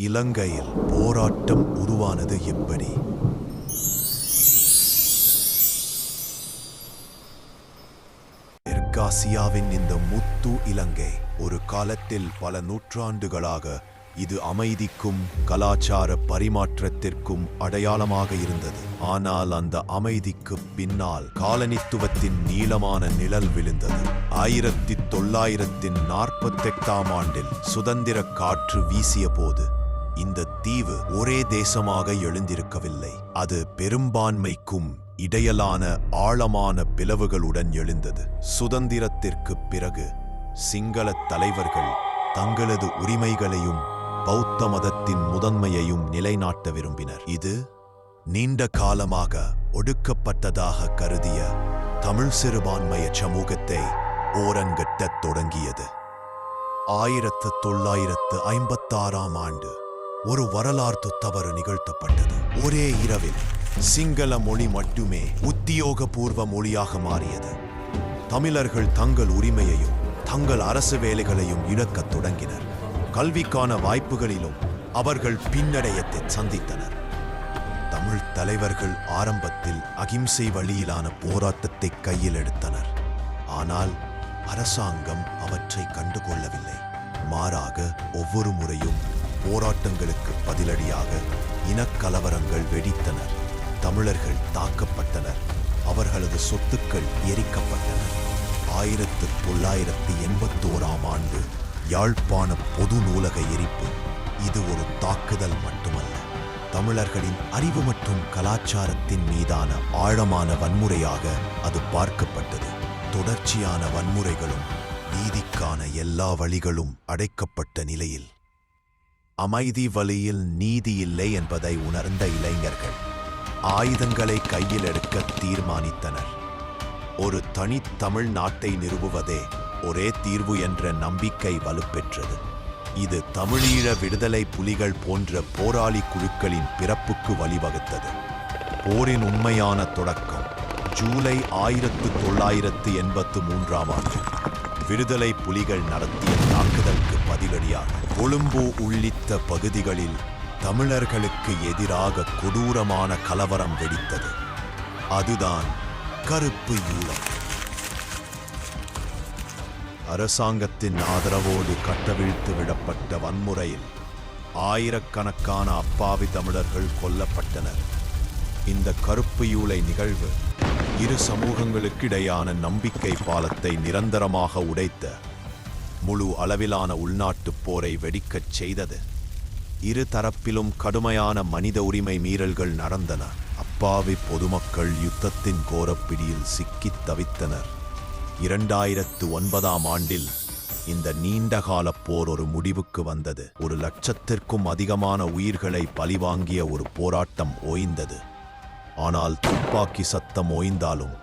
இலங்கையில் போராட்டம் உருவானது எப்படி? தெற்காசியாவின் இந்த முத்து இலங்கை ஒரு காலத்தில் பல நூற்றாண்டுகளாக இது அமைதிக்கும் கலாச்சார பரிமாற்றத்திற்கும் அடையாளமாக இருந்தது. ஆனால் அந்த அமைதிக்கு பின்னால் காலனித்துவத்தின் நீளமான நிழல் விழுந்தது. ஆயிரத்தி தொள்ளாயிரத்தி நாற்பத்தெட்டாம் ஆண்டில் சுதந்திர காற்று வீசிய போது இந்த தீவு ஒரே தேசமாக எழுந்திருக்கவில்லை. அது பெரும்பான்மைக்கும் இடையலான ஆழமான பிளவுகளுடன் எழுந்தது. சுதந்திரத்திற்கு பிறகு சிங்கள தலைவர்கள் தங்களது உரிமைகளையும் பௌத்த மதத்தின் முதன்மையையும் நிலைநாட்ட விரும்பினர். இது நீண்ட காலமாக ஒடுக்கப்பட்டதாக கருதிய தமிழ் சிறுபான்மைய சமூகத்தை ஓரங்கட்டத் தொடங்கியது. ஆயிரத்து தொள்ளாயிரத்து ஐம்பத்தாறாம் ஆண்டு ஒரு வரலாற்று தவறு நிகழ்த்தப்பட்டது. ஒரே இரவில் சிங்கள மொழி மட்டுமே உத்தியோகபூர்வ மொழியாக மாறியது. தமிழர்கள் தங்கள் உரிமையையும் தங்கள் அரசு வேலைகளையும் இழக்கத் தொடங்கினர். கல்விக்கான வாய்ப்புகளிலும் அவர்கள் பின்னடையத்தை சந்தித்தனர். தமிழ் தலைவர்கள் ஆரம்பத்தில் அகிம்சை வழியிலான போராட்டத்தை கையில் எடுத்தனர். ஆனால் அரசாங்கம் அவற்றை கண்டுகொள்ளவில்லை. மாறாக ஒவ்வொரு முறையும் போராட்டங்களுக்கு பதிலடியாக இனக்கலவரங்கள் வெடித்தனர் தமிழர்கள் தாக்கப்பட்டனர். அவர்களது சொத்துக்கள் எரிக்கப்பட்டன. ஆயிரத்து தொள்ளாயிரத்து எண்பத்தோராம் ஆண்டு யாழ்ப்பாண பொது நூலக எரிப்பு. இது ஒரு தாக்குதல் மட்டுமல்ல. தமிழர்களின் அறிவு மற்றும் கலாச்சாரத்தின் மீதான ஆழமான வன்முறையாக அது பார்க்கப்பட்டது. தொடர்ச்சியான வன்முறைகளும் நீதிக்கான எல்லா வழிகளும் அடைக்கப்பட்ட நிலையில் அமைதி வழியில் நீதி இல்லை என்பதை உணர்ந்த இளைஞர்கள் ஆயுதங்களை கையில் எடுக்க தீர்மானித்தனர். ஒரு தனித்தமிழ் நாட்டை நிறுவுவதே ஒரே தீர்வு என்ற நம்பிக்கை வலுப்பெற்றது. இது தமிழீழ விடுதலை புலிகள் போன்ற போராளி குழுக்களின் பிறப்புக்கு வழிவகுத்தது. போரின் உண்மையான தொடக்கம் ஜூலை ஆயிரத்து தொள்ளாயிரத்து எண்பத்து மூன்றாம் ஆண்டு. விடுதலை புலிகள் நடத்திய தாக்குதலுக்கு பதிலடியாக கொழும்பு உள்ளிட்ட பகுதிகளில் தமிழர்களுக்கு எதிராக கொடூரமான கலவரம் வெடித்தது. அதுதான் கருப்பு ஈழம். அரசாங்கத்தின் ஆதரவோடு கட்டவிழ்த்து விடப்பட்ட வன்முறையில் ஆயிரக்கணக்கான அப்பாவி தமிழர்கள் கொல்லப்பட்டனர். இந்த கருப்பு யூலை நிகழ்வு இரு சமூகங்களுக்கிடையான நம்பிக்கை பாலத்தை நிரந்தரமாக உடைத்த முழு அளவிலான உள்நாட்டுப் போரை வெடிக்கச் செய்தது. இரு தரப்பிலும் கடுமையான மனித உரிமை மீறல்கள் நடந்தன. அப்பாவி பொதுமக்கள் யுத்தத்தின் கோரப்பிடியில் சிக்கித் தவித்தனர். இரண்டாயிரத்து ஒன்பதாம் ஆண்டில் இந்த நீண்டகால போர் ஒரு முடிவுக்கு வந்தது. ஒரு லட்சத்திற்கும் அதிகமான உயிர்களை பழிவாங்கிய ஒரு போராட்டம் ஓய்ந்தது. ஆனால் துப்பாக்கி சத்தம் ஓய்ந்தாலும்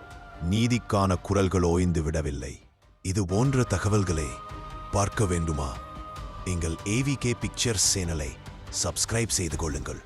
நீதிக்கான குரல்கள் ஓய்ந்து விடவில்லை. இது போன்ற தகவல்களை பார்க்க வேண்டுமா? எங்கள் ஏவிகே பிக்சர்ஸ் சேனலை சப்ஸ்கிரைப் செய்து கொள்ளுங்கள்.